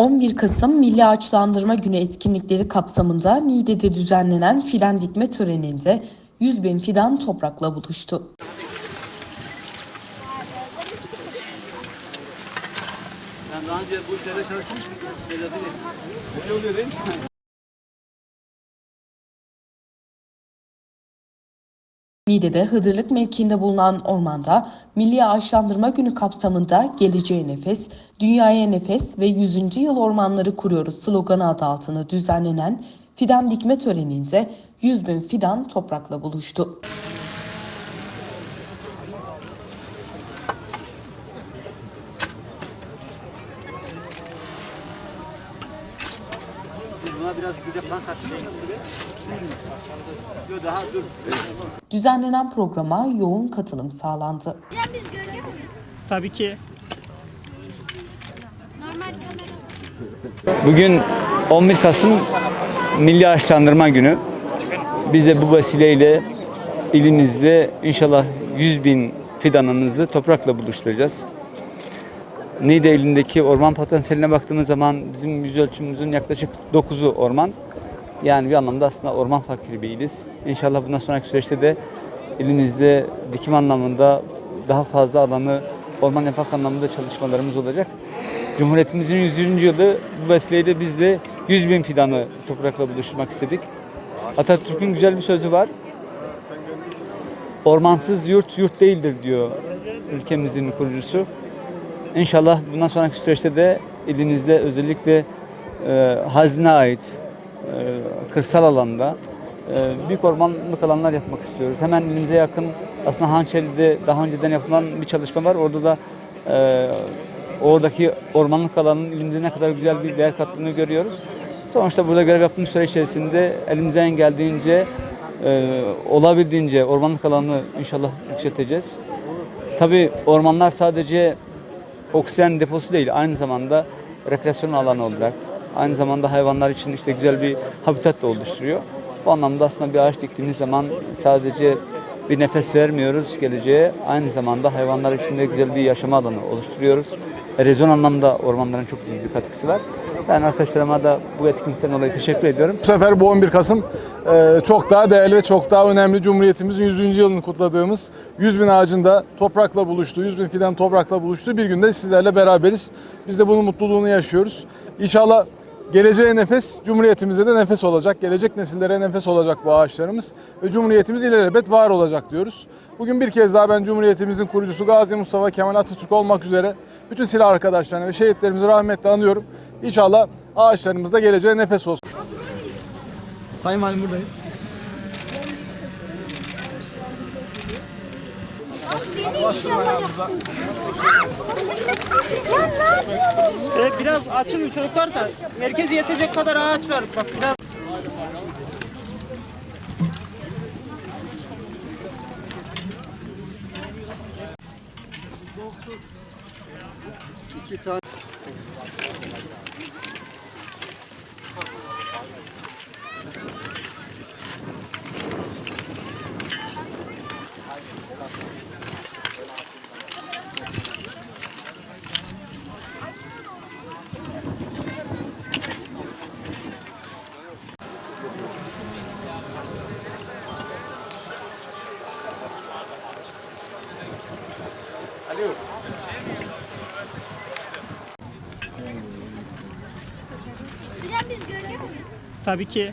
11 Kasım Milli Ağaçlandırma Günü etkinlikleri kapsamında Niğde'de düzenlenen fidan dikme töreninde 100 bin fidan toprakla buluştu. Ben daha önce bu işlerde çalışmış mıydım? Böyle değil. Öyle oluyor değil mi? Niğde'de Hıdırlık mevkiinde bulunan ormanda Milli Ağaçlandırma Günü kapsamında Geleceğe Nefes, Dünyaya Nefes ve 100. Yıl Ormanları Kuruyoruz sloganı adı altında düzenlenen fidan dikme töreninde 100 bin fidan toprakla buluştu. Biraz daha dur. Düzenlenen programa yoğun katılım sağlandı. Ya biz görüyor muyuz? Tabii ki. Bugün 11 Kasım Milli Ağaçlandırma Günü. Biz de bu vesileyle ilimizde inşallah 100 bin fidanımızı toprakla buluşturacağız. Niğde ilindeki orman potansiyeline baktığımız zaman bizim yüz ölçümümüzün yaklaşık 9'u orman. Yani bir anlamda aslında orman fakiri bir iliz. İnşallah bundan sonraki süreçte de elimizde dikim anlamında daha fazla alanı orman yapmak anlamında çalışmalarımız olacak. Cumhuriyetimizin 100. yılı bu vesileyle biz de 100 bin fidanı toprakla buluşturmak istedik. Atatürk'ün güzel bir sözü var. Ormansız yurt yurt değildir diyor ülkemizin kurucusu. İnşallah bundan sonraki süreçte de elimizde özellikle e, hazine ait e, kırsal alanda e, büyük ormanlık alanlar yapmak istiyoruz. Hemen elimize yakın aslında Hançeli'de daha önceden yapılan bir çalışma var. Orada da e, oradaki ormanlık alanın elimize ne kadar güzel bir değer kattığını görüyoruz. Sonuçta burada görev yaptığımız süre içerisinde elimizden geldiğince e, olabildiğince ormanlık alanı inşallah yükselteceğiz. Tabii ormanlar sadece oksijen deposu değil, aynı zamanda rekreasyon alanı olarak, aynı zamanda hayvanlar için işte güzel bir habitat da oluşturuyor. Bu anlamda aslında bir ağaç diktiğimiz zaman sadece bir nefes vermiyoruz geleceğe, aynı zamanda hayvanlar için de güzel bir yaşama alanı oluşturuyoruz. Erozyon anlamda ormanların çok büyük bir katkısı var. Ben arkadaşlarıma da bu etkinlikten dolayı teşekkür ediyorum. Bu sefer bu 11 Kasım e, çok daha değerli ve çok daha önemli Cumhuriyetimizin 100. yılını kutladığımız 100 bin ağacın da toprakla buluştuğu, 100 bin fidan toprakla buluştuğu bir günde sizlerle beraberiz. Biz de bunun mutluluğunu yaşıyoruz. İnşallah geleceğe nefes, Cumhuriyetimize de nefes olacak. Gelecek nesillere nefes olacak bu ağaçlarımız. Ve Cumhuriyetimiz ilelebet var olacak diyoruz. Bugün bir kez daha ben Cumhuriyetimizin kurucusu Gazi Mustafa Kemal Atatürk olmak üzere bütün silah arkadaşlarını ve şehitlerimizi rahmetle anıyorum. İnşallah ağaçlarımız da geleceğe nefes olsun. Sayın Valim buradayız. Beni iş yapacaksın. Evet, biraz açın çocuklar da merkeze yetecek kadar ağaç var. Bak biraz Biz görüyor muyuz? tabii ki.